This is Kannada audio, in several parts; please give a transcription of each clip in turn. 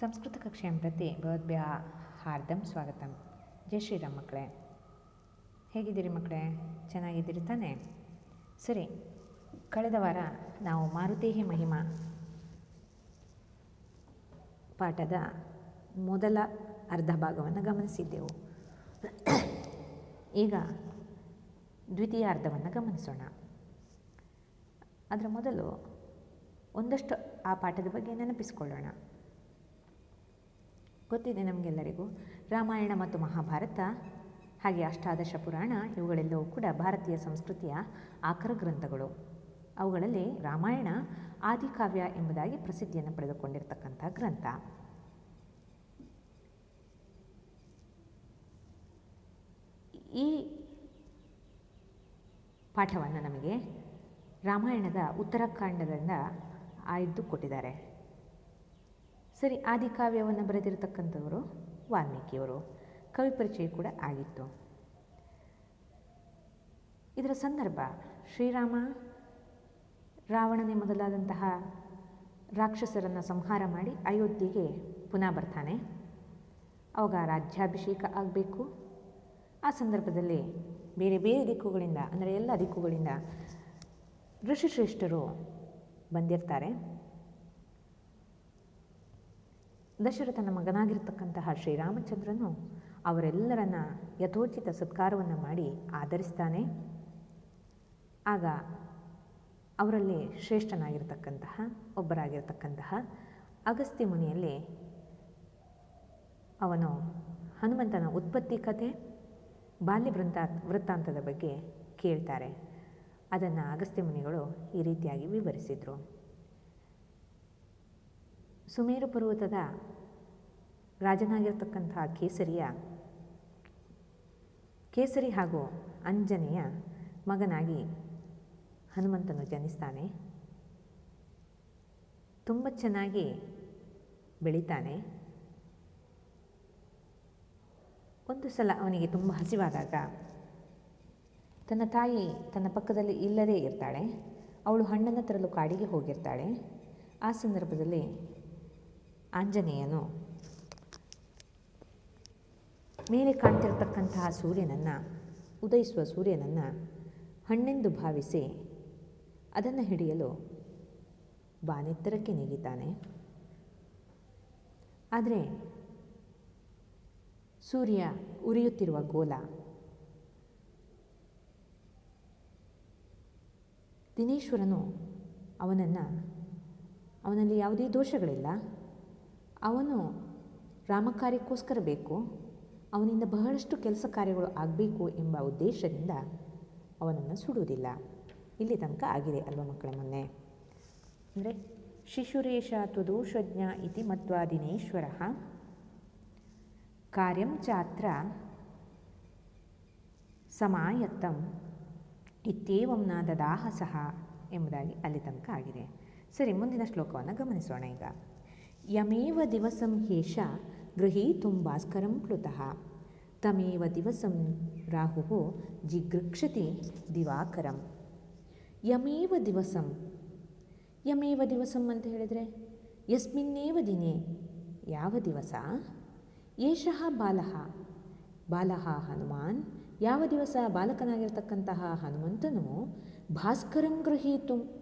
ಸಂಸ್ಕೃತಕಕ್ಷ್ಯಾं ಪ್ರತಿ ಭವದ್ಭ್ಯः ಹಾರ್ದಂ ಸ್ವಾಗತಂ. ಜೈ ಶ್ರೀರಾಮ್ ಮಕ್ಕಳೇ. ಹೇಗಿದ್ದೀರಿ ಮಕ್ಕಳೇ? ಚೆನ್ನಾಗಿದ್ದೀರಿ ತಾನೇ? ಸರಿ, ಕಳೆದ ವಾರ ನಾವು ಮಾರುತೇಹಿ ಮಹಿಮಾ ಪಾಠದ ಮೊದಲ ಅರ್ಧ ಭಾಗವನ್ನು ಗಮನಿಸಿದ್ದೆವು. ಈಗ ದ್ವಿತೀಯ ಅರ್ಧವನ್ನು ಗಮನಿಸೋಣ. ಅದರ ಮೊದಲು ಒಂದಷ್ಟು ಆ ಪಾಠದ ಬಗ್ಗೆ ನೆನಪಿಸಿಕೊಳ್ಳೋಣ. ಗೊತ್ತಿದೆ ನಮಗೆಲ್ಲರಿಗೂ. ರಾಮಾಯಣ ಮತ್ತು ಮಹಾಭಾರತ, ಹಾಗೆ ಅಷ್ಟಾದಶ ಪುರಾಣ ಇವುಗಳೆಲ್ಲವೂ ಕೂಡ ಭಾರತೀಯ ಸಂಸ್ಕೃತಿಯ ಆಕರ ಗ್ರಂಥಗಳು. ಅವುಗಳಲ್ಲಿ ರಾಮಾಯಣ, ಆದಿಕಾವ್ಯ ಎಂಬುದಾಗಿ ಪ್ರಸಿದ್ಧಿಯನ್ನು ಪಡೆದುಕೊಂಡಿರ್ತಕ್ಕಂಥ ಗ್ರಂಥ. ಈ ಪಾಠವನ್ನು ನಮಗೆ ರಾಮಾಯಣದ ಉತ್ತರಾಖಂಡದಿಂದ ಆಯ್ದು ಕೊಟ್ಟಿದ್ದಾರೆ. ಸರಿ, ಆದಿಕಾವ್ಯವನ್ನು ಬರೆದಿರತಕ್ಕಂಥವರು ವಾಲ್ಮೀಕಿಯವರು. ಕವಿ ಪರಿಚಯ ಕೂಡ ಆಗಿತ್ತು. ಇದರ ಸಂದರ್ಭ, ಶ್ರೀರಾಮ ರಾವಣನೇ ಮೊದಲಾದಂತಹ ರಾಕ್ಷಸರನ್ನು ಸಂಹಾರ ಮಾಡಿ ಅಯೋಧ್ಯೆಗೆ ಪುನಃ ಬರ್ತಾನೆ. ಅವಾಗ ರಾಜ್ಯಾಭಿಷೇಕ ಆಗಬೇಕು. ಆ ಸಂದರ್ಭದಲ್ಲಿ ಬೇರೆ ಬೇರೆ ದಿಕ್ಕುಗಳಿಂದ, ಅಂದರೆ ಎಲ್ಲ ದಿಕ್ಕುಗಳಿಂದ ಋಷಿಶ್ರೇಷ್ಠರು ಬಂದಿರ್ತಾರೆ. ದಶರಥನ ಮಗನಾಗಿರ್ತಕ್ಕಂತಹ ಶ್ರೀರಾಮಚಂದ್ರನು ಅವರೆಲ್ಲರನ್ನ ಯಥೋಚಿತ ಸತ್ಕಾರವನ್ನು ಮಾಡಿ ಆಧರಿಸ್ತಾನೆ. ಆಗ ಅವರಲ್ಲಿ ಶ್ರೇಷ್ಠನಾಗಿರ್ತಕ್ಕಂತಹ ಒಬ್ಬರಾಗಿರ್ತಕ್ಕಂತಹ ಅಗಸ್ತ್ಯ ಮುನಿಯಲ್ಲಿ ಅವನು ಹನುಮಂತನ ಉತ್ಪತ್ತಿ ಕಥೆ, ಬಾಲ್ಯ ವೃಂತ, ವೃತ್ತಾಂತದ ಬಗ್ಗೆ ಕೇಳ್ತಾರೆ. ಅದನ್ನು ಅಗಸ್ತ್ಯ ಮುನಿಗಳು ಈ ರೀತಿಯಾಗಿ ವಿವರಿಸಿದರು. ಸುಮೇರು ಪರ್ವತದ ರಾಜನಾಗಿರ್ತಕ್ಕಂತಹ ಕೇಸರಿಯ, ಕೇಸರಿ ಹಾಗೂ ಅಂಜನೆಯ ಮಗನಾಗಿ ಹನುಮಂತನು ಜನಿಸ್ತಾನೆ. ತುಂಬ ಚೆನ್ನಾಗಿ ಬೆಳೀತಾನೆ. ಒಂದು ಸಲ ಅವನಿಗೆ ತುಂಬ ಹಸಿವಾದಾಗ ತನ್ನ ತಾಯಿ ತನ್ನ ಪಕ್ಕದಲ್ಲಿ ಇಲ್ಲದೇ ಇರ್ತಾಳೆ. ಅವಳು ಹಣ್ಣನ್ನು ತರಲು ಕಾಡಿಗೆ ಹೋಗಿರ್ತಾಳೆ. ಆ ಸಂದರ್ಭದಲ್ಲಿ ಆಂಜನೇಯನು, ಮೇಲೆ ಕಾಣ್ತಿರ್ತಕ್ಕಂತಹ ಸೂರ್ಯನನ್ನು, ಉದಯಿಸುವ ಸೂರ್ಯನನ್ನು ಹಣ್ಣೆಂದು ಭಾವಿಸಿ ಅದನ್ನು ಹಿಡಿಯಲು ಬಾನೆತ್ತರಕ್ಕೆ ನೆಗಿತಾನೆ. ಆದರೆ ಸೂರ್ಯ ಉರಿಯುತ್ತಿರುವ ಗೋಲ ದಿನೇಶ್ವರನು ಅವನನ್ನು, ಅವನಲ್ಲಿ ಯಾವುದೇ ದೋಷಗಳಿಲ್ಲ. ಅವನು ರಾಮಕಾರ್ಯಕ್ಕೋಸ್ಕರ ಬೇಕು, ಅವನಿಂದ ಬಹಳಷ್ಟು ಕೆಲಸ ಕಾರ್ಯಗಳು ಆಗಬೇಕು ಎಂಬ ಉದ್ದೇಶದಿಂದ ಅವನನ್ನು ಸುಡುವುದಿಲ್ಲ. ಇಲ್ಲಿ ತನಕ ಆಗಿದೆ ಅಲ್ವ ಮಕ್ಕಳ ಮೊನ್ನೆ? ಅಂದರೆ ಶಿಶುರೇಶ ತ್ವದೋಷಜ್ಞ ಇತಿ ಮತ್ವಾದಿನೇಶ್ವರ ಕಾರ್ಯಂ ಚಾತ್ರ ಸಮಾಯತ್ತಂ ಇತ್ಯಂನ ದದಾಹ ಸಹ ಎಂಬುದಾಗಿ ಅಲ್ಲಿ ತನಕ ಆಗಿದೆ. ಸರಿ, ಮುಂದಿನ ಶ್ಲೋಕವನ್ನು ಗಮನಿಸೋಣ ಈಗ. ಯಮೇವ ದಿವಸಂ ಹೇಷ ಗೃಹೀತುಂ ಭಾಸ್ಕರಂ ಪ್ಲುತಃ ತಮೇವ ದಿವಸಂ ರಾಹು ಜಿಗೃಕ್ಷತಿ ದಿವಾಕರಂ. ಯಮೇವ ದಿವಸಂ. ಯಮೇವ ದಿವಸಂ ಅಂತ ಹೇಳಿದರೆ, ಯಸ್ಮಿನ್ನೇವ ದಿನೇ, ಯಾವ ದಿವಸ? ಏಷಃ ಬಾಲಃ. ಬಾಲಃ ಹನುಮಾನ್, ಯಾವ ದಿವಸ? ಬಾಲಕನಾಗಿರ್ತಕ್ಕಂತಹ ಹನುಮಂತನು ಭಾಸ್ಕರಂ ಗೃಹೀತು.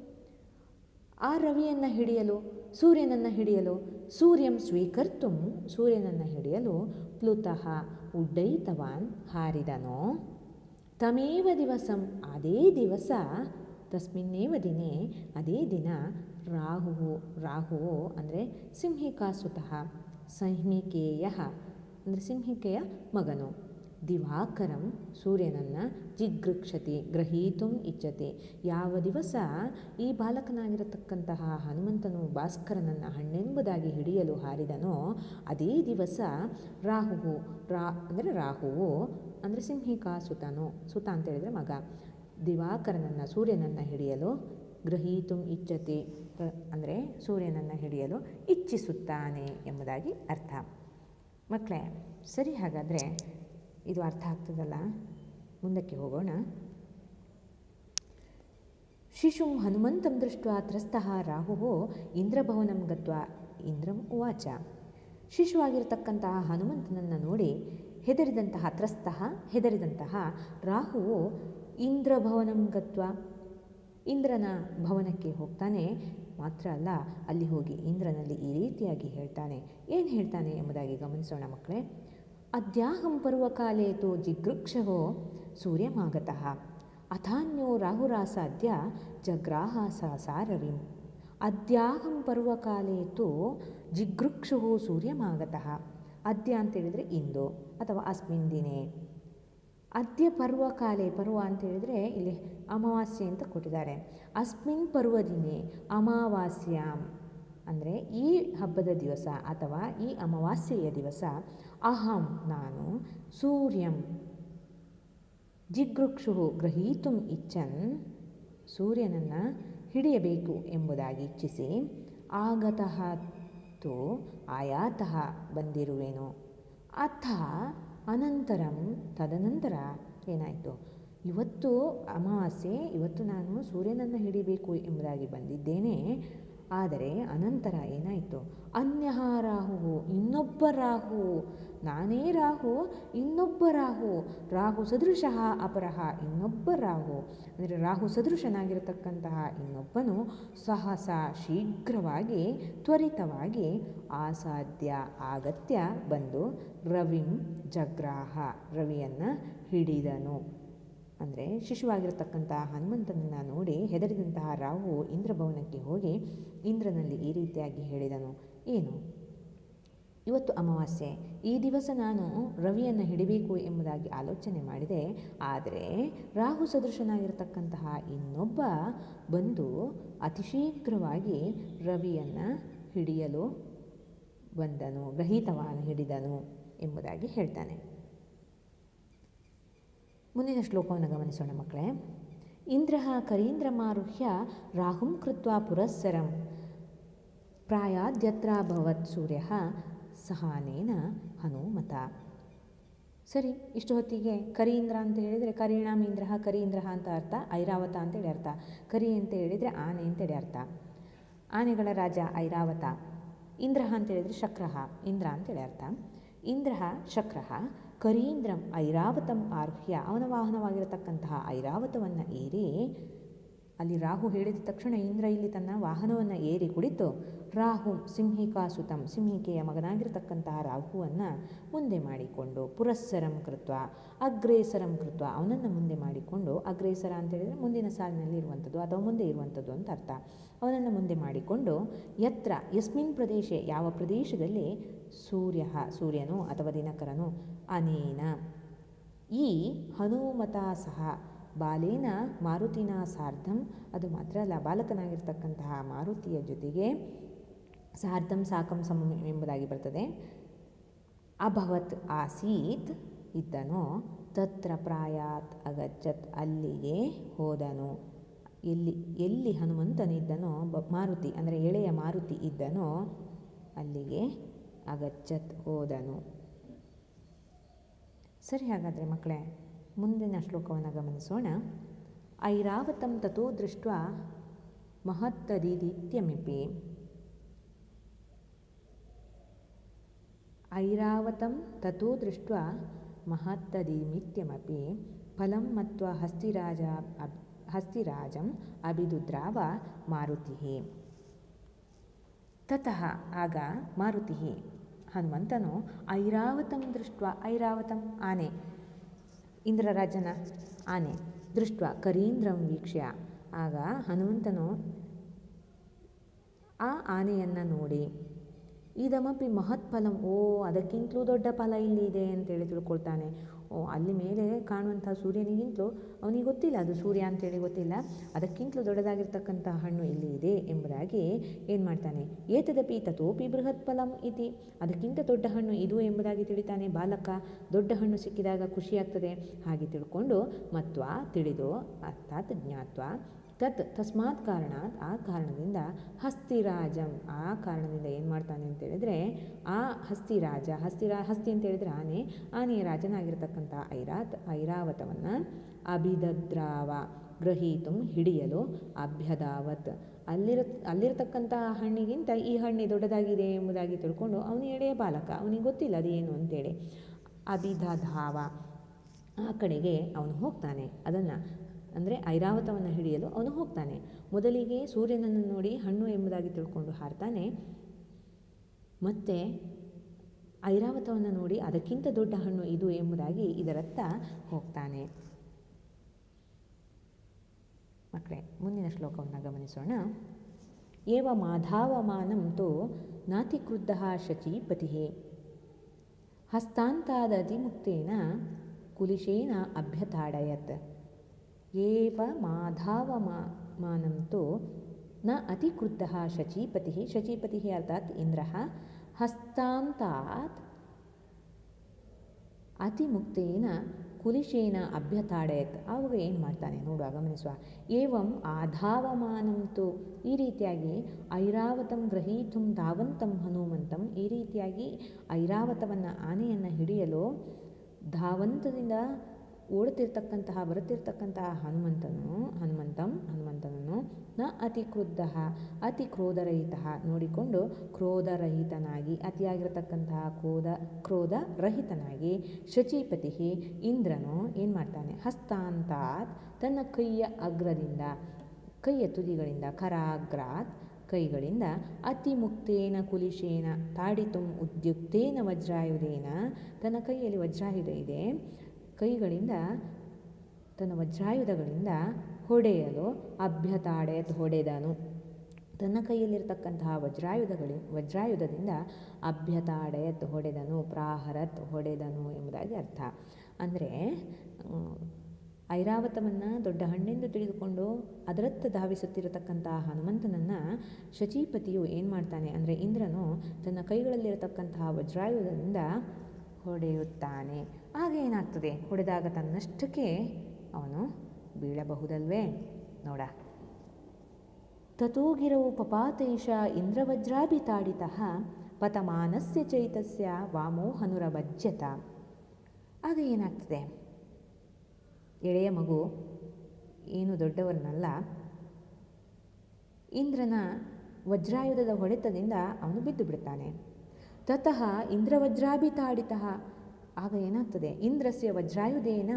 ಆ ರವಿಯನ್ನು ಹಿಡಿಯಲು, ಸೂರ್ಯನನ್ನು ಹಿಡಿಯಲು, ಸೂರ್ಯಂ ಸ್ವೀಕರ್ತು, ಸೂರ್ಯನನ್ನು ಹಿಡಿಯಲು ಪ್ಲುತಃ ಉಡ್ಡಯಿತವಾನ್ ಹಾರಿದನೋ. ತಮೇವ ದಿವಸಂ ಅದೇ ದಿವಸ, ತಸ್ಮಿನ್ನೇವ ದಿನೇ ಅದೇ ದಿನ ರಾಹು ರಾಹುವು ಅಂದರೆ ಸಿಂಹಿಕಾಸುತಃ, ಸಂಹಿಕೇಯ ಅಂದರೆ ಸಿಂಹಿಕೆಯ ಮಗನು. ದಿವಾಕರಂ ಸೂರ್ಯನನ್ನು ಜಿಗೃಕ್ಷತಿ ಗ್ರಹೀತು ಇಚ್ಛತಿ. ಯಾವ ದಿವಸ ಈ ಬಾಲಕನಾಗಿರತಕ್ಕಂತಹ ಹನುಮಂತನು ಭಾಸ್ಕರನನ್ನು ಹಣ್ಣೆಂಬುದಾಗಿ ಹಿಡಿಯಲು ಹಾರಿದನೋ ಅದೇ ದಿವಸ ರಾಹುವು, ರಾ, ಅಂದರೆ ರಾಹುವು, ಅಂದರೆ ಸಿಂಹಿಕಾ ಸುತನು, ಸುತ ಅಂತ ಹೇಳಿದರೆ ಮಗ. ದಿವಾಕರನನ್ನು ಸೂರ್ಯನನ್ನು ಹಿಡಿಯಲು ಗ್ರಹೀತು ಇಚ್ಛತಿ ಅಂದರೆ ಸೂರ್ಯನನ್ನು ಹಿಡಿಯಲು ಇಚ್ಛಿಸುತ್ತಾನೆ ಎಂಬುದಾಗಿ ಅರ್ಥ. ಮಕ್ಕಳೇ ಸರಿ ಹಾಗಾದರೆ ಇದು ಅರ್ಥ ಆಗ್ತದಲ್ಲ? ಮುಂದಕ್ಕೆ ಹೋಗೋಣ. ಶಿಶುಂ ಹನುಮಂತಂ ದೃಷ್ಟ ತ್ರಸ್ತಃ ರಾಹುವೋ ಇಂದ್ರಭವನಂ ಗತ್ವ ಇಂದ್ರಂ ಉವಾಚ. ಶಿಶುವಾಗಿರತಕ್ಕಂತಹ ಹನುಮಂತನನ್ನು ನೋಡಿ ಹೆದರಿದಂತಹ ತ್ರಸ್ತಃ, ಹೆದರಿದಂತಹ ರಾಹುವು ಇಂದ್ರಭವನಂ ಗತ್ವ ಇಂದ್ರನ ಭವನಕ್ಕೆ ಹೋಗ್ತಾನೆ. ಮಾತ್ರ ಅಲ್ಲ, ಅಲ್ಲಿ ಹೋಗಿ ಇಂದ್ರನಲ್ಲಿ ಈ ರೀತಿಯಾಗಿ ಹೇಳ್ತಾನೆ. ಏನು ಹೇಳ್ತಾನೆ ಎಂಬುದಾಗಿ ಗಮನಿಸೋಣ ಮಕ್ಕಳೇ. ಅದ್ಯಾಹಂ ಪರ್ವಕಾಲೇ ತೋ ಜಿಗೃಕ್ಷೋ ಸೂರ್ಯಮಾಗತಃ. ಅಥಾನ್ಯೋ ರಾಹುರಾಸಾದ್ಯ ಜಗ್ರಾಹ ಸಾರವಿಂ ಅದ್ಯಾಹಂ ಪರ್ವಕಾಲೇ ತೋ ಜಿಗೃಕ್ಷುಹೋ ಸೂರ್ಯಮಾಗತಃ. ಅದ್ಯ ಅಂತೇಳಿದರೆ ಇಂದು ಅಥವಾ ಅಸ್ಮಿನ್ ದಿನೇ. ಅದ್ಯ ಪರ್ವಕಾಲೆ ಪರ್ವ ಅಂತ ಹೇಳಿದರೆ ಇಲ್ಲಿ ಅಮಾವಾಸ್ಯೆ ಅಂತ ಕೊಟ್ಟಿದ್ದಾರೆ. ಅಸ್ಮಿನ್ ಪರ್ವದಿನೇ ಅಮಾವಾಸ್ಯಾಂ. ಅಂದರೆ ಈ ಹಬ್ಬದ ದಿವಸ ಅಥವಾ ಈ ಅಮಾವಾಸ್ಯೆಯ ದಿವಸ ಅಹಂ ನಾನು ಸೂರ್ಯಂ ಜಿಗೃಕ್ಷು ಗ್ರಹೀತು ಇಚ್ಛನ್ ಸೂರ್ಯನನ್ನು ಹಿಡಿಯಬೇಕು ಎಂಬುದಾಗಿ ಇಚ್ಛಿಸಿ, ಆಗತಃ ತು ಆಯಾತಃ ಬಂದಿರುವೆನು. ಅಥ ಅನಂತರಂ ತದನಂತರ ಏನಾಯಿತು? ಇವತ್ತು ಅಮಾವಾಸ್ಯೆ, ಇವತ್ತು ನಾನು ಸೂರ್ಯನನ್ನು ಹಿಡಿಬೇಕು ಎಂಬುದಾಗಿ ಬಂದಿದ್ದೇನೆ. ಆದರೆ ಅನಂತರ ಏನಾಯಿತು? ಅನ್ಯಹ ರಾಹು ಇನ್ನೊಬ್ಬ ರಾಹು. ನಾನೇ ರಾಹು, ಇನ್ನೊಬ್ಬ ರಾಹು. ರಾಹು ಸದೃಶಃ, ಅಪರಹ, ಇನ್ನೊಬ್ಬ ರಾಹು. ಅಂದರೆ ರಾಹು ಸದೃಶನಾಗಿರತಕ್ಕಂತಹ ಇನ್ನೊಬ್ಬನು ಸಹಸ, ಶೀಘ್ರವಾಗಿ, ತ್ವರಿತವಾಗಿ ಆಸಾಧ್ಯ ಆಗತ್ಯ ಬಂದು ರವಿಂ ಜಗ್ರಾಹ, ರವಿಯನ್ನು ಹಿಡಿದನು. ಅಂದರೆ ಶಿಶುವಾಗಿರತಕ್ಕಂತಹ ಹನುಮಂತನನ್ನು ನೋಡಿ ಹೆದರಿದಂತಹ ರಾಹು ಇಂದ್ರಭವನಕ್ಕೆ ಹೋಗಿ ಇಂದ್ರನಲ್ಲಿ ಈ ರೀತಿಯಾಗಿ ಹೇಳಿದನು, ಏನು? ಇವತ್ತು ಅಮಾವಾಸ್ಯೆ. ಈ ದಿವಸ ನಾನು ರವಿಯನ್ನು ಹಿಡಿಬೇಕು ಎಂಬುದಾಗಿ ಆಲೋಚನೆ ಮಾಡಿದೆ. ಆದರೆ ರಾಹು ಸದೃಶನಾಗಿರತಕ್ಕಂತಹ ಇನ್ನೊಬ್ಬ ಬಂದು ಅತಿ ಶೀಘ್ರವಾಗಿ ರವಿಯನ್ನು ಹಿಡಿಯಲು ಬಂದನು ಗ್ರಹೀತವಾನು ಹಿಡಿದನು ಎಂಬುದಾಗಿ ಹೇಳ್ತಾನೆ. ಮುಂದಿನ ಶ್ಲೋಕವನ್ನು ಗಮನಿಸೋಣ ಮಕ್ಕಳೇ. ಇಂದ್ರ ಕರೀಂದ್ರಮಾರುಹ್ಯ ರಾಹುಂ ಕೃತ್ವ ಪುರಸ್ಸರಂ. ಪ್ರಾಯದ್ಯತ್ರ ಭವತ್ ಸೂರ್ಯ ಸಹಾನೇನ ಹನುಮತ. ಸರಿ, ಇಷ್ಟು ಹೊತ್ತಿಗೆ ಕರೀಂದ್ರ ಅಂತ ಹೇಳಿದರೆ ಇಂದ್ರ, ಕರೀಂದ್ರ ಅಂತ ಅರ್ಥ, ಐರಾವತ ಅಂತೇಳಿ ಅರ್ಥ. ಕರಿ ಅಂತ ಹೇಳಿದರೆ ಆನೆ ಅಂತೇಳಿ ಅರ್ಥ. ಆನೆಗಳ ರಾಜ ಐರಾವತ. ಇಂದ್ರ ಅಂತ ಹೇಳಿದರೆ ಶಕ್ರಃ ಇಂದ್ರ ಅಂತೇಳಿ ಅರ್ಥ. ಇಂದ್ರ ಶಕ್ರಃ ಕರೀಂದ್ರಂ ಐರಾವತಂ ಆರುಹ್ಯ ಅವನ ವಾಹನವಾಗಿರತಕ್ಕಂತಹ ಐರಾವತವನ್ನು ಏರಿ ಅಲ್ಲಿ ರಾಹು ಹೇಳಿದ ತಕ್ಷಣ ಇಂದ್ರ ಇಲ್ಲಿ ತನ್ನ ವಾಹನವನ್ನು ಏರಿ ಕುಳಿತು, ರಾಹು ಸಿಂಹಿಕಾಸುತಂ ಸಿಂಹಿಕೆಯ ಮಗನಾಗಿರತಕ್ಕಂತಹ ರಾಹುವನ್ನು ಮುಂದೆ ಮಾಡಿಕೊಂಡು ಪುರಸ್ಸರಂ ಕೃತ್ವ, ಅಗ್ರೇಸರಂ ಕೃತ್ವ, ಅವನನ್ನು ಮುಂದೆ ಮಾಡಿಕೊಂಡು ಅಗ್ರೇಸರ ಅಂತ ಹೇಳಿದರೆ ಮುಂದಿನ ಸಾಲಿನಲ್ಲಿ ಇರುವಂಥದ್ದು ಅಥವಾ ಮುಂದೆ ಇರುವಂಥದ್ದು ಅಂತ ಅರ್ಥ. ಅವನನ್ನು ಮುಂದೆ ಮಾಡಿಕೊಂಡು ಯತ್ರ, ಯಸ್ಮಿನ್ ಪ್ರದೇಶ, ಯಾವ ಪ್ರದೇಶದಲ್ಲಿ ಸೂರ್ಯ, ಸೂರ್ಯನು ಅಥವಾ ದಿನಕರನು ಅನೇನ. ಈ ಹನುಮತ ಸಹ ಬಾಲೇನ ಮಾರುತಿನ ಸಾರ್ಧಂ, ಅದು ಮಾತ್ರ ಅಲ್ಲ, ಬಾಲಕನಾಗಿರ್ತಕ್ಕಂತಹ ಮಾರುತಿಯ ಜೊತೆಗೆ ಸಾರ್ಧಂ ಸಾಕಂ ಸಮ ಎಂಬುದಾಗಿ ಬರ್ತದೆ. ಅಭವತ್ ಆಸೀತ್ ಇದ್ದನೋ, ತತ್ರ ಪ್ರಾಯಾತ್ ಅಗಚ್ಚತ್ ಅಲ್ಲಿಗೆ ಹೋದನು. ಎಲ್ಲಿ ಎಲ್ಲಿ ಹನುಮಂತನಿದ್ದನೋ ಬ, ಮಾರುತಿ, ಅಂದರೆ ಎಳೆಯ ಮಾರುತಿ ಇದ್ದನೋ, ಅಲ್ಲಿಗೆ ಅಗಚ್ಚತ್ ಹೋದನು. ಸರಿ ಹಾಗಾದರೆ ಮಕ್ಕಳೇ ಮುಂದಿನ ಶ್ಲೋಕವನ್ನು ಗಮನಿಸೋಣ. ಐರಾವತಂ ತಥೋ ದೃಷ್ಟ ಮಹತ್ತದಿದಿತ್ಯಮಿಪಿ ಐರಾವತಂ ತಥೋ ದೃಷ್ಟ ಮಹತ್ತದಿಮಿತ್ಯಮಪಿ ಫಲಂ ಮತ್ವ ಹಸ್ತಿರಾಜ ಹಸ್ತಿರಾಜಂ ಅಭಿದುದ್ರಾವ ಮಾರುತಿ ತತಃ ಆಗ ಮಾರುತಿ ಹನುಮಂತನು ಐರಾವತಂ ದೃಷ್ಟ ಐರಾವತಂ ಆನೆ ಇಂದ್ರರಾಜನ ಆನೆ. ದೃಷ್ಟ ಕರೀಂದ್ರಂ ವೀಕ್ಷ್ಯ. ಆಗ ಹನುಮಂತನು ಆ ಆನೆಯನ್ನು ನೋಡಿ, ಇದಮಪಿ ಮಹತ್ಫಲಂ. ಓ, ಅದಕ್ಕಿಂತಲೂ ದೊಡ್ಡ ಫಲ ಇಲ್ಲಿ ಇದೆ ಅಂತೇಳಿ ತಿಳ್ಕೊಳ್ತಾನೆ. ಅಲ್ಲಿ ಮೇಲೆ ಕಾಣುವಂಥ ಸೂರ್ಯನಿಗಿಂತಲೂ ಅವನಿಗೆ ಗೊತ್ತಿಲ್ಲ, ಅದು ಸೂರ್ಯ ಅಂತೇಳಿ ಗೊತ್ತಿಲ್ಲ. ಅದಕ್ಕಿಂತಲೂ ದೊಡ್ಡದಾಗಿರ್ತಕ್ಕಂಥ ಹಣ್ಣು ಇಲ್ಲಿ ಇದೆ ಎಂಬುದಾಗಿ ಏನು ಮಾಡ್ತಾನೆ, ಏತದಪಿ ತಥೋಪಿ ಬೃಹತ್ ಫಲಂ ಇತಿ. ಅದಕ್ಕಿಂತ ದೊಡ್ಡ ಹಣ್ಣು ಇದು ಎಂಬುದಾಗಿ ತಿಳಿತಾನೆ, ಬಾಲಕ ದೊಡ್ಡ ಹಣ್ಣು ಸಿಕ್ಕಿದಾಗ ಖುಷಿಯಾಗ್ತದೆ. ಹಾಗೆ ತಿಳ್ಕೊಂಡು ಮತ್ವ ತಿಳಿದು ಅರ್ಥಾತ್ ಜ್ಞಾತ್ವ ತತ್ ತಸ್ಮಾತ್ ಕಾರಣಾತ್ ಆ ಕಾರಣದಿಂದ ಹಸ್ತಿರಾಜಂ. ಆ ಕಾರಣದಿಂದ ಏನು ಮಾಡ್ತಾನೆ ಅಂತ ಹೇಳಿದ್ರೆ, ಆ ಹಸ್ತಿರಾಜ, ಹಸ್ತಿರಾ, ಹಸ್ತಿ ಅಂತ ಹೇಳಿದರೆ ಆನೆ, ಆನೆಯ ರಾಜನಾಗಿರ್ತಕ್ಕಂಥ ಐರಾತ್, ಐರಾವತವನ್ನು ಅಭಿದದ್ರಾವ, ಗ್ರಹೀತು ಹಿಡಿಯಲು ಅಭ್ಯದಾವತ್. ಅಲ್ಲಿರ ಅಲ್ಲಿರತಕ್ಕಂತಹ ಹಣ್ಣಿಗಿಂತ ಈ ಹಣ್ಣೆ ದೊಡ್ಡದಾಗಿದೆ ಎಂಬುದಾಗಿ ತಿಳ್ಕೊಂಡು ಅವನು ಎಳೆಯ ಬಾಲಕ, ಅವನಿಗೆ ಗೊತ್ತಿಲ್ಲ ಅದೇನು ಅಂತೇಳಿ. ಅಭಿದಧಾವ. ಆ ಕಡೆಗೆ ಅವನು ಹೋಗ್ತಾನೆ. ಅದನ್ನು ಅಂದರೆ ಐರಾವತವನ್ನು ಹಿಡಿಯಲು ಅವನು ಹೋಗ್ತಾನೆ. ಮೊದಲಿಗೆ ಸೂರ್ಯನನ್ನು ನೋಡಿ ಹಣ್ಣು ಎಂಬುದಾಗಿ ತಿಳ್ಕೊಂಡು ಹಾರ್ತಾನೆ. ಮತ್ತೆ ಐರಾವತವನ್ನು ನೋಡಿ ಅದಕ್ಕಿಂತ ದೊಡ್ಡ ಹಣ್ಣು ಇದು ಎಂಬುದಾಗಿ ಇದರತ್ತ ಹೋಗ್ತಾನೆ. ಮಕ್ಕಳೇ, ಮುಂದಿನ ಶ್ಲೋಕವನ್ನು ಗಮನಿಸೋಣ. ಏವ ಮಾಧಾವಮಾನಂ ತು ನಾತಿಕ್ರುದ್ಧ ಶಚೀಪತಿ ಹಸ್ತಾಂತಾದತಿಮುಕ್ತೇನ ಕುಲಿಶೇನ ಅಭ್ಯತಾಡಯತ್ ಏವ ನ ಅತಿಕೃತ ಶಚೀಪತಿ ಶಚೀಪತಿ ಅರ್ಥಾತ್ ಇಂದ್ರ, ಹಸ್ತಾಂತಾತ್ ಅತಿಮುಕ್ತೇನ ಕುಲಿಶೇನ ಅಭ್ಯತಾಡಯತ್ ಆವಾಗ ಏನು ಮಾಡ್ತಾನೆ? ನೋಡುವ ಗಮನಿಸುವ ಏವಂ ಆಧಾವಮಾನಂತು ಈ ರೀತಿಯಾಗಿ ಐರಾವತಂ ಗ್ರಹೀತುಂ ಧಾವಂತಂ ಹನುಮಂತಂ, ಈ ರೀತಿಯಾಗಿ ಐರಾವತವನ್ನು ಆನೆಯನ್ನು ಹಿಡಿಯಲು ಧಾವಂತದಿಂದ ಓಡುತ್ತಿರ್ತಕ್ಕಂತಹ, ಬರುತ್ತಿರ್ತಕ್ಕಂತಹ ಹನುಮಂತನು, ಹನುಮಂತಂ, ಹನುಮಂತನನ್ನು ನ ಅತಿ ಕ್ರುದ್ಧ ಅತಿ ಕ್ರೋಧರಹಿತ ನೋಡಿಕೊಂಡು ಕ್ರೋಧರಹಿತನಾಗಿ, ಅತಿಯಾಗಿರತಕ್ಕಂತಹ ಕ್ರೋಧ ಕ್ರೋಧ ರಹಿತನಾಗಿ ಶಚೀಪತಿ ಇಂದ್ರನು ಏನು ಮಾಡ್ತಾನೆ ಹಸ್ತಾಂತಾತ್ ತನ್ನ ಕೈಯ ಅಗ್ರದಿಂದ, ಕೈಯ ತುದಿಗಳಿಂದ, ಕರಾಗ್ರಾತ್ ಕೈಗಳಿಂದ ಅತಿ ಮುಕ್ತೇನ ಕುಲಿಶೇನ, ತಾಡಿತುಂ ಉದ್ಯುಕ್ತೇನ ವಜ್ರಾಯುಧೇನ, ತನ್ನ ಕೈಯಲ್ಲಿ ವಜ್ರಾಯುಧ ಇದೆ. ಕೈಗಳಿಂದ, ತನ್ನ ವಜ್ರಾಯುಧಗಳಿಂದ ಹೊಡೆಯಲು ಅಭ್ಯತಾಡೆತ್ ಹೊಡೆದನು. ತನ್ನ ಕೈಯಲ್ಲಿರ್ತಕ್ಕಂತಹ ವಜ್ರಾಯುಧಗಳಿ, ವಜ್ರಾಯುಧದಿಂದ ಅಭ್ಯತಾಡೆತ್ ಹೊಡೆದನು ಪ್ರಾಹರತ್ ಹೊಡೆದನು ಎಂಬುದಾಗಿ ಅರ್ಥ. ಅಂದರೆ ಐರಾವತವನ್ನು ದೊಡ್ಡ ಹಣ್ಣೆಂದು ತಿಳಿದುಕೊಂಡು ಅದರತ್ತ ಧಾವಿಸುತ್ತಿರತಕ್ಕಂತಹ ಹನುಮಂತನನ್ನು ಶಚೀಪತಿಯು ಏನು ಮಾಡ್ತಾನೆ ಅಂದರೆ, ಇಂದ್ರನು ತನ್ನ ಕೈಗಳಲ್ಲಿರತಕ್ಕಂತಹ ವಜ್ರಾಯುಧದಿಂದ ಹೊಡೆಯುತ್ತಾನೆ. ಆಗ ಏನಾಗ್ತದೆ? ಹೊಡೆದಾಗ ತನ್ನಷ್ಟಕ್ಕೆ ಅವನು ಬೀಳಬಹುದಲ್ವೇ? ನೋಡ. ತಥೋಗಿರವು ಪಪಾತೇಶ ಇಂದ್ರವಜ್ರಾಭಿತಾಡಿತ ಪತಮಾನಸ್ಯ ಚೈತಸ್ಯ ವಾಮೋಹನುರಭಜ್ಯತ ಆಗ ಏನಾಗ್ತದೆ? ಎಳೆಯ ಮಗು ಏನು ದೊಡ್ಡವರನ್ನಲ್ಲ. ಇಂದ್ರನ ವಜ್ರಾಯುಧದ ಹೊಡೆತದಿಂದ ಅವನು ಬಿದ್ದು ಬಿಡ್ತಾನೆ. ತತಃ ಇಂದ್ರವಜ್ರಾಭಿತಾಡಿತಃ. ಆಗ ಏನಾಗ್ತದೆ? ಇಂದ್ರಸ್ಯ ವಜ್ರಾಯುಧೇನ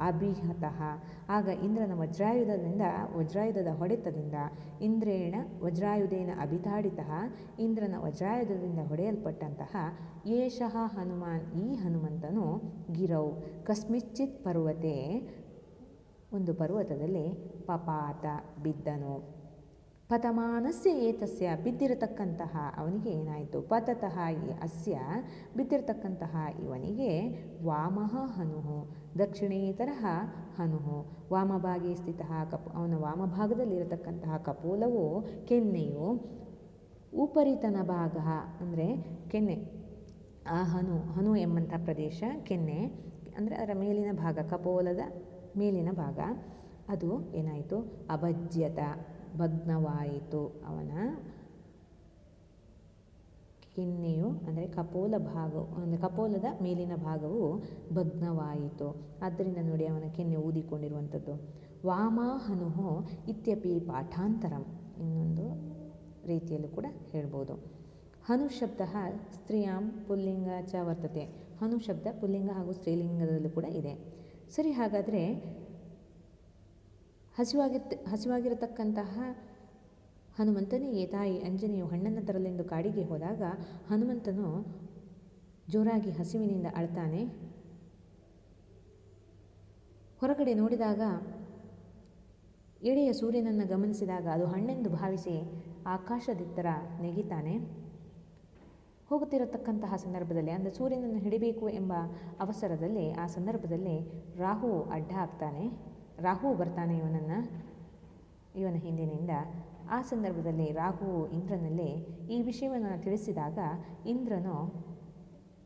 ಅಭಿಹತಃ. ಆಗ ಇಂದ್ರನ ವಜ್ರಾಯುಧದಿಂದ, ವಜ್ರಾಯುಧದ ಹೊಡೆತದಿಂದ ಇಂದ್ರೇಣ ವಜ್ರಾಯುಧೇನ ಅಭಿತಾಡಿತಃ, ಇಂದ್ರನ ವಜ್ರಾಯುಧದಿಂದ ಹೊಡೆಯಲ್ಪಟ್ಟಂತಹ ಏಷಃ ಹನುಮಾನ್, ಈ ಹನುಮಂತನು ಗಿರೌ, ಕಸ್ಮಿಚ್ಚಿತ್ ಪರ್ವತೆ, ಒಂದು ಪರ್ವತದಲ್ಲಿ ಪಪಾತ ಬಿದ್ದನು. ಪತಮಾನಸ್ಯ ಏತಸ್ಯ ಬಿದ್ದಿರತಕ್ಕಂತಹ ಅವನಿಗೆ ಏನಾಯಿತು? ಪತತಃ ಈ ಅಸ್ಯ ಬಿದ್ದಿರತಕ್ಕಂತಹ ಇವನಿಗೆ ವಾಮಃ ಹನುಹು ದಕ್ಷಿಣೇತರಹ ಹನುಹು. ವಾಮಭಾಗೆ ಸ್ಥಿತ. ಕಪ್, ಅವನ ವಾಮಭಾಗದಲ್ಲಿರತಕ್ಕಂತಹ ಕಪೋಲವು, ಕೆನ್ನೆಯು ಉಪರಿತನ ಭಾಗ, ಅಂದರೆ ಕೆನ್ನೆ, ಆ ಹನು ಹನು ಎಂಬಂಥ ಪ್ರದೇಶ, ಕೆನ್ನೆ, ಅಂದರೆ ಅದರ ಮೇಲಿನ ಭಾಗ, ಕಪೋಲದ ಮೇಲಿನ ಭಾಗ. ಅದು ಏನಾಯಿತು? ಅಭಜ್ಯತ. ಭಗ್ನವಾಯಿತು ಅವನ ಕಿನ್ನೆಯು, ಅಂದರೆ ಕಪೋಲ ಭಾಗ ಅಂದರೆ ಕಪೋಲದ ಮೇಲಿನ ಭಾಗವು ಭಗ್ನವಾಯಿತು ಆದ್ದರಿಂದ ನೋಡಿ ಅವನ ಕೆನ್ನೆ ಊದಿಕೊಂಡಿರುವಂಥದ್ದು. ವಾಮಾಹನು ಇತ್ಯಪಿ ಪಾಠಾಂತರಂ ಇನ್ನೊಂದು ರೀತಿಯಲ್ಲೂ ಕೂಡ ಹೇಳ್ಬೋದು. ಹನು ಶಬ್ದ ಸ್ತ್ರೀಯಾಂ ಪುಲ್ಲಿಂಗ ಚ ವರ್ತತೆ. ಹನು ಶಬ್ದ ಪುಲ್ಲಿಂಗ ಹಾಗೂ ಸ್ತ್ರೀಲಿಂಗದಲ್ಲೂ ಕೂಡ ಇದೆ. ಸರಿ, ಹಾಗಾದರೆ ಹಸಿವಾಗಿ ಹಸಿವಾಗಿರತಕ್ಕಂತಹ ಹನುಮಂತನಿಗೆ ತಾಯಿ ಅಂಜನೆಯು ಹಣ್ಣನ್ನು ತರಲೆಂದು ಕಾಡಿಗೆ ಹೋದಾಗ ಹನುಮಂತನು ಜೋರಾಗಿ ಹಸಿವಿನಿಂದ ಅಳ್ತಾನೆ. ಹೊರಗಡೆ ನೋಡಿದಾಗ ಎಳೆಯ ಸೂರ್ಯನನ್ನು ಗಮನಿಸಿದಾಗ ಅದು ಹಣ್ಣೆಂದು ಭಾವಿಸಿ ಆಕಾಶದಿತ್ತರ ನೆಗಿತಾನೆ. ಹೋಗುತ್ತಿರತಕ್ಕಂತಹ ಸಂದರ್ಭದಲ್ಲಿ, ಅಂದರೆ ಸೂರ್ಯನನ್ನು ಹಿಡಿಬೇಕು ಎಂಬ ಅವಸರದಲ್ಲಿ, ಆ ಸಂದರ್ಭದಲ್ಲಿ ರಾಹು ಅಡ್ಡ ಆಗ್ತಾನೆ ರಾಹು ಬರ್ತಾನೆ ಇವನನ್ನು, ಇವನ ಹಿಂದಿನಿಂದ. ಆ ಸಂದರ್ಭದಲ್ಲಿ ರಾಹು ಇಂದ್ರನಲ್ಲಿ ಈ ವಿಷಯವನ್ನು ತಿಳಿಸಿದಾಗ ಇಂದ್ರನು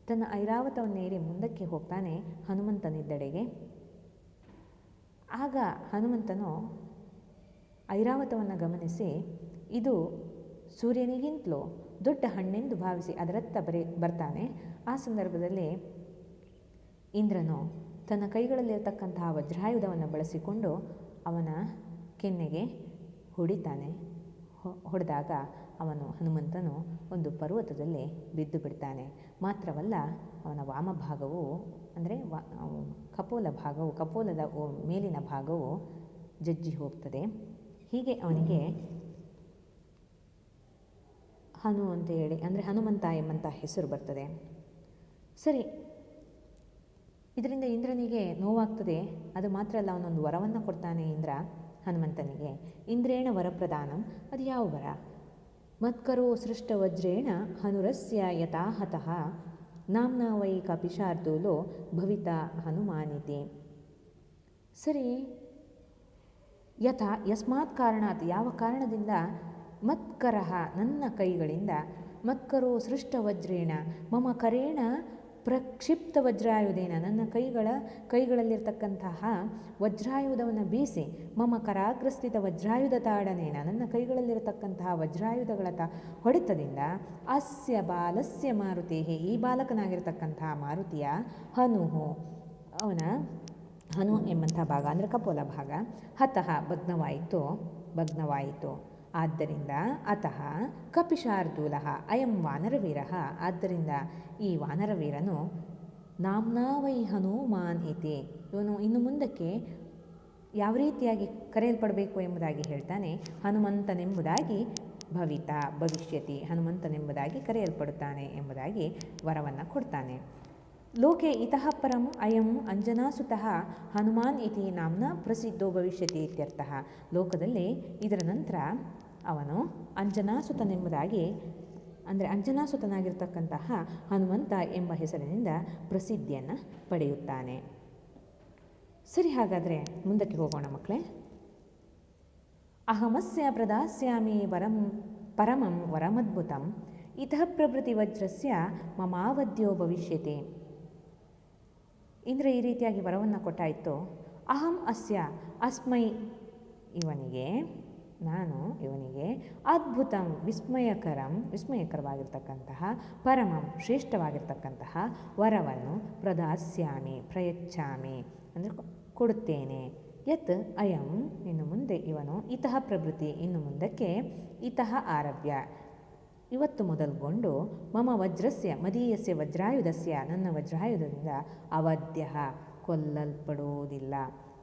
ತನ್ನ ಐರಾವತವನ್ನೇರಿ ಮುಂದಕ್ಕೆ ಹೋಗ್ತಾನೆ ಹನುಮಂತನಿದ್ದಡೆಗೆ ಆಗ ಹನುಮಂತನು ಐರಾವತವನ್ನು ಗಮನಿಸಿ, ಇದು ಸೂರ್ಯನಿಗಿಂತಲೂ ದೊಡ್ಡ ಹಣ್ಣೆಂದು ಭಾವಿಸಿ ಅದರತ್ತ ಬರೆ, ಬರ್ತಾನೆ. ಆ ಸಂದರ್ಭದಲ್ಲಿ ಇಂದ್ರನು ತನ್ನ ಕೈಗಳಲ್ಲಿರತಕ್ಕಂತಹ ವಜ್ರಾಯುಧವನ್ನು ಬಳಸಿಕೊಂಡು ಅವನ ಕೆನ್ನೆಗೆ ಹೊಡಿತಾನೆ. ಹೊಡೆದಾಗ ಅವನು ಹನುಮಂತನು ಒಂದು ಪರ್ವತದಲ್ಲಿ ಬಿದ್ದು ಬಿಡ್ತಾನೆ. ಮಾತ್ರವಲ್ಲ, ಅವನ ವಾಮಭಾಗವು ಅಂದರೆ ವಾ ಕಪೋಲ ಭಾಗವು, ಕಪೋಲದ ಮೇಲಿನ ಭಾಗವು ಜಜ್ಜಿ ಹೋಗ್ತದೆ. ಹೀಗೆ ಅವನಿಗೆ ಹನು ಅಂತ ಹೇಳಿ, ಅಂದರೆ ಹನುಮಂತ ಎಂಬಂಥ ಹೆಸರು ಬರ್ತದೆ. ಸರಿ ಇದರಿಂದ ಇಂದ್ರನಿಗೆ ನೋವಾಗ್ತದೆ. ಅದು ಮಾತ್ರ ಅಲ್ಲ, ಅವನೊಂದು ವರವನ್ನು ಕೊಡ್ತಾನೆ ಇಂದ್ರ ಹನುಮಂತನಿಗೆ. ಇಂದ್ರೇಣ ವರಪ್ರದಾನಂ ಅದು ಯಾವ ವರ? ಮತ್ಕರೋ ಸೃಷ್ಟ ವಜ್ರೇಣ ಹನುರಸ್ಯ ಯಥಾಹತಃ. ನಾಮ್ನ ವೈ ಕಪಿಶಾರ್ದೂಲೋ ಭವಿತ ಹನುಮಾನಿತಿ. ಸರಿ, ಯಥಾ, ಯಸ್ಮಾತ್ ಕಾರಣಾತ್, ಯಾವ ಕಾರಣದಿಂದ? ಮತ್ಕರಹ ನನ್ನ ಕೈಗಳಿಂದ ಮತ್ಕರೋ ಸೃಷ್ಟ ವಜ್ರೇಣ, ಮಮ ಕರೇಣ ಪ್ರಕ್ಷಿಪ್ತ ವಜ್ರಾಯುಧೇನ. ನನ್ನ ಕೈಗಳ, ಕೈಗಳಲ್ಲಿರ್ತಕ್ಕಂತಹ ವಜ್ರಾಯುಧವನ್ನು ಬೀಸಿ ಮಮ ಕರಾಗ್ರಸ್ಥಿತ ವಜ್ರಾಯುಧ ತಾಡನೇನ. ನನ್ನ ಕೈಗಳಲ್ಲಿರತಕ್ಕಂತಹ ವಜ್ರಾಯುಧಗಳ ತ ಹೊಡೆತದಿಂದ ಅಸ್ಯ ಬಾಲಸ್ಯ ಮಾರುತಿ ಈ ಬಾಲಕನಾಗಿರ್ತಕ್ಕಂತಹ ಮಾರುತಿಯ ಹನುಹು, ಅವನ ಹನು ಎಂಬಂಥ ಭಾಗ, ಅಂದರೆ ಕಪೋಲ ಭಾಗ, ಹತಃ ಭಗ್ನವಾಯಿತು ಭಗ್ನವಾಯಿತು. ಆದ್ದರಿಂದ ಅತಃ ಕಪಿಶಾರ್ದೂಲ ಅಯಂ ವಾನರವೀರ. ಆದ್ದರಿಂದ ಈ ವಾನರವೀರನು ನಾಮ್ನಾ ವೈ ಹನುಮಾನ್ ಇತಿ ಇವನು ಇನ್ನು ಮುಂದಕ್ಕೆ ಯಾವ ರೀತಿಯಾಗಿ ಕರೆಯಲ್ಪಡಬೇಕು ಎಂಬುದಾಗಿ ಹೇಳ್ತಾನೆ. ಹನುಮಂತನೆಂಬುದಾಗಿ ಭವಿತ, ಭವಿಷ್ಯತಿ ಹನುಮಂತನೆಂಬುದಾಗಿ ಕರೆಯಲ್ಪಡುತ್ತಾನೆ ಎಂಬುದಾಗಿ ವರವನ್ನು ಕೊಡ್ತಾನೆ. ಲೋಕೆ ಇತಃ ಪರಂ ಅಯಂ ಅಂಜನಾಸುತಃ ಹನುಮಾನ್ ಇತಿ ನಾಮ್ನ ಪ್ರಸಿದ್ಧೋ ಭವಿಷ್ಯತಿ ಇತ್ಯರ್ಥ. ಲೋಕದಲ್ಲಿ ಇದರ ನಂತರ ಅವನು ಅಂಜನಾಸುತನೆಂಬುದಾಗಿ, ಅಂದರೆ ಅಂಜನಾಸುತನಾಗಿರ್ತಕ್ಕಂತಹ ಹನುಮಂತ ಎಂಬ ಹೆಸರಿನಿಂದ ಪ್ರಸಿದ್ಧಿಯನ್ನು ಪಡೆಯುತ್ತಾನೆ. ಸರಿ ಹಾಗಾದರೆ ಮುಂದಕ್ಕೆ ಹೋಗೋಣ ಮಕ್ಕಳೇ ಅಹಮಸ್ಯ ಪ್ರದಾಸ್ಯಾಮಿ ವರಂ ಪರಮಂ ವರಮದ್ಭುತಂ. ಇತಃ ಪ್ರಭೃತಿ ವಜ್ರಸ್ಯ ಮಮಾವಧ್ಯ ಭವಿಷ್ಯತೆ. ಇಂದ್ರ ಈ ರೀತಿಯಾಗಿ ವರವನ್ನು ಕೊಟ್ಟಾಯಿತು. ಅಹಂ ಅಸ್ಯ ಅಸ್ಮೈ ಇವನಿಗೆ, ನಾನು ಇವನಿಗೆ ಅದ್ಭುತಂ ವಿಸ್ಮಯಕರಂ, ವಿಸ್ಮಯಕರವಾಗಿರ್ತಕ್ಕಂತಹ, ಪರಮಂ ಶ್ರೇಷ್ಠವಾಗಿರ್ತಕ್ಕಂತಹ ವರವನ್ನು ಪ್ರದಾಸ್ಯಾಮಿ, ಪ್ರಯಚ್ಛಾಮಿ ಅಂದರೆ ಕೊಡುತ್ತೇನೆ. ಯತ್ ಅಯಂ, ಇನ್ನು ಮುಂದೆ ಇವನು ಇತಃ ಪ್ರಭೃತಿ, ಇನ್ನು ಮುಂದಕ್ಕೆ ಇತಃ ಆರಭ್ಯ ಇವತ್ತು ಮೊದಲುಗೊಂಡು ಮಮ ವಜ್ರಸ್ಯ ಮದೀಯಸ್ಯ ವಜ್ರಾಯುಧಸ್ಯ, ನನ್ನ ವಜ್ರಾಯುಧದಿಂದ ಅವಧ್ಯ ಕೊಲ್ಲಲ್ಪಡುವುದಿಲ್ಲ.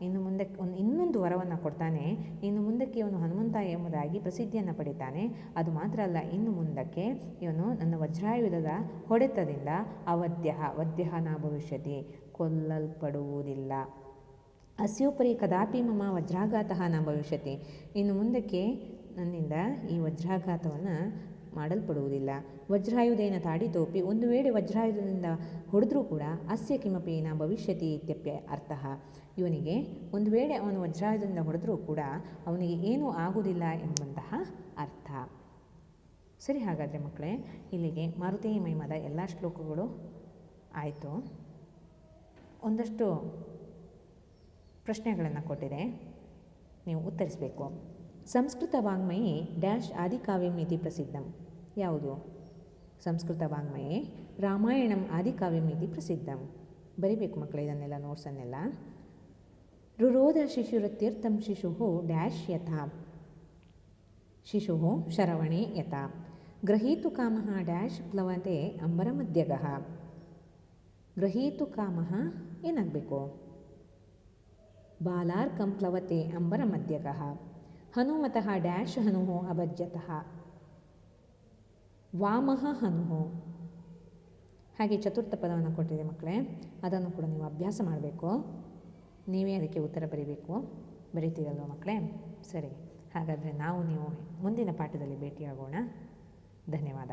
ಇನ್ನು ಮುಂದಕ್ಕೆ ಒಂದು, ಇನ್ನೊಂದು ವರವನ್ನು ಕೊಡ್ತಾನೆ. ಇನ್ನು ಮುಂದಕ್ಕೆ ಇವನು ಹನುಮಂತ ಎಂಬುದಾಗಿ ಪ್ರಸಿದ್ಧಿಯನ್ನು ಪಡಿತಾನೆ. ಅದು ಮಾತ್ರ ಅಲ್ಲ, ಇನ್ನು ಮುಂದಕ್ಕೆ ಇವನು ನನ್ನ ವಜ್ರಾಯುಧದ ಹೊಡೆತದಿಂದ ಅವಧ್ಯ ವದ್ಯ ಭವಿಷ್ಯತಿ ಕೊಲ್ಲಲ್ಪಡುವುದಿಲ್ಲ. ಅಸ್ಯೋಪರಿ ಕದಾಪಿ ಮಮ ವಜ್ರಾಘಾತ ನ ಭವಿಷ್ಯತಿ. ಇನ್ನು ಮುಂದಕ್ಕೆ ನನ್ನಿಂದ ಈ ವಜ್ರಾಘಾತವನ್ನು ಮಾಡಲ್ಪಡುವುದಿಲ್ಲ. ವಜ್ರಾಯುಧೇನ ತಾಡಿತೋಪಿ ಒಂದು ವೇಳೆ ವಜ್ರಾಯುಧದಿಂದ ಹೊಡೆದ್ರೂ ಕೂಡ ಅಸ್ಯ ಕಿಮಪಿ ನ ಭವಿಷ್ಯತಿ ಇತ್ಯಪ್ಯ ಅರ್ಥ. ಇವನಿಗೆ ಒಂದು ವೇಳೆ ಅವನು ವಜ್ರಾಯುಧದಿಂದ ಹೊಡೆದ್ರೂ ಕೂಡ ಅವನಿಗೆ ಏನೂ ಆಗುವುದಿಲ್ಲ ಎಂಬಂತಹ ಅರ್ಥ. ಸರಿ ಹಾಗಾದರೆ ಮಕ್ಕಳೇ, ಇಲ್ಲಿಗೆ ಮಾರುತಿ ಮಹಿಮದ ಎಲ್ಲ ಶ್ಲೋಕಗಳು ಆಯಿತು. ಒಂದಷ್ಟು ಪ್ರಶ್ನೆಗಳನ್ನು ಕೊಟ್ಟಿದೆ. ನೀವು ಉತ್ತರಿಸಬೇಕು. ಸಂಸ್ಕೃತ ವಾಂಗ್ಮಯಿ ಡ್ಯಾಶ್ ಆದಿಕಾವ್ಯಂ ಇತಿ ಪ್ರಸಿದ್ಧಂ. ಯಾವುದು? ಸಂಸ್ಕೃತ ವಾಂಗ್ಮಯೇ. ರಾಮಾಯಣಂ ಆದಿಕಾವ್ಯಂ ಇದು ಪ್ರಸಿದ್ಧಂ. ಬರಿಬೇಕು ಮಕ್ಕಳು ಇದನ್ನೆಲ್ಲ ನೋಟ್ಸನ್ನೆಲ್ಲ. ರುರೋಧ ಶಿಶುರತೀರ್ಥಂ ಶಿಶು ಡ್ಯಾಶ್ ಯಥಾ. ಶಿಶು ಶರವಣೆ ಯಥಾ. ಗ್ರಹೀತು ಕಾಮ ಡ್ಯಾಶ್ ಪ್ಲವತೆ ಅಂಬರಮಧ್ಯಗಃ ಗ್ರಹೀತು ಕಾಮ ಏನಾಗಬೇಕು? ಬಾಲಾರ್ಕಂ ಪ್ಲವತೆ ಅಂಬರಮಧ್ಯಗಃ ಹನುಮತಃ ಡ್ಯಾಶ್ ಹನು ಅಭಜ್ಯತಃ ವಾಮಃ ಹನುಹೋ. ಹಾಗೆ ಚತುರ್ಥ ಪದವನ್ನು ಕೊಟ್ಟಿದೆ ಮಕ್ಕಳೇ, ಅದನ್ನು ಕೂಡ ನೀವು ಅಭ್ಯಾಸ ಮಾಡಬೇಕು. ನೀವೇ ಅದಕ್ಕೆ ಉತ್ತರ ಬರೀಬೇಕು. ಬರೀತೀರಲ್ವ ಮಕ್ಕಳೇ? ಸರಿ. ಹಾಗಾದರೆ ನಾವು ನೀವು ಮುಂದಿನ ಪಾಠದಲ್ಲಿ ಭೇಟಿಯಾಗೋಣ. ಧನ್ಯವಾದ.